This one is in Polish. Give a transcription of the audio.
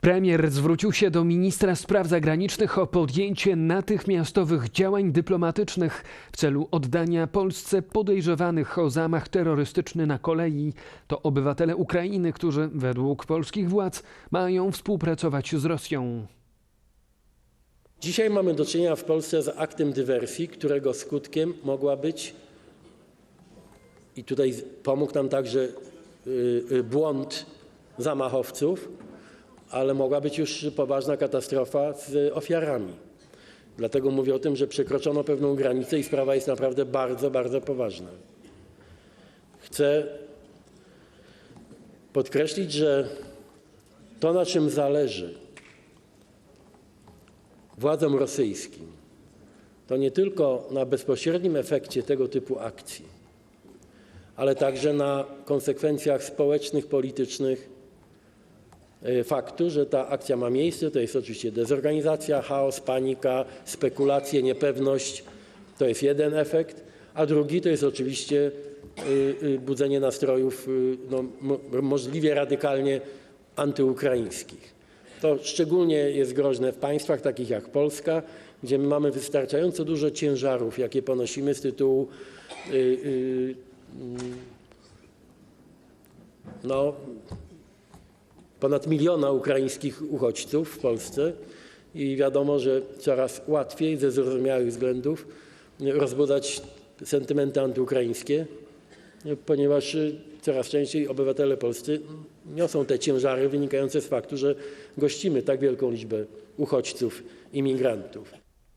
Premier zwrócił się do ministra spraw zagranicznych o podjęcie natychmiastowych działań dyplomatycznych w celu oddania Polsce podejrzewanych o zamach terrorystyczny na kolei. To obywatele Ukrainy, którzy według polskich władz mają współpracować z Rosją. Dzisiaj mamy do czynienia w Polsce z aktem dywersji, którego skutkiem mogła być, i tutaj pomógł nam także y, y, błąd zamachowców, ale mogła być już poważna katastrofa z ofiarami. Dlatego mówię o tym, że przekroczono pewną granicę i sprawa jest naprawdę bardzo, bardzo poważna. Chcę podkreślić, że to, na czym zależy władzom rosyjskim, to nie tylko na bezpośrednim efekcie tego typu akcji, ale także na konsekwencjach społecznych, politycznych faktu, że ta akcja ma miejsce. To jest oczywiście dezorganizacja, chaos, panika, spekulacje, niepewność. To jest jeden efekt, a drugi to jest oczywiście y, y, budzenie nastrojów y, no, mo- możliwie radykalnie antyukraińskich. To szczególnie jest groźne w państwach takich jak Polska, gdzie my mamy wystarczająco dużo ciężarów, jakie ponosimy z tytułu y, y, mm, no, ponad miliona ukraińskich uchodźców w Polsce i wiadomo, że coraz łatwiej ze zrozumiałych względów rozbudzać sentymenty antyukraińskie, ponieważ y, coraz częściej obywatele polscy niosą te ciężary wynikające z faktu, że gościmy tak wielką liczbę uchodźców, imigrantów.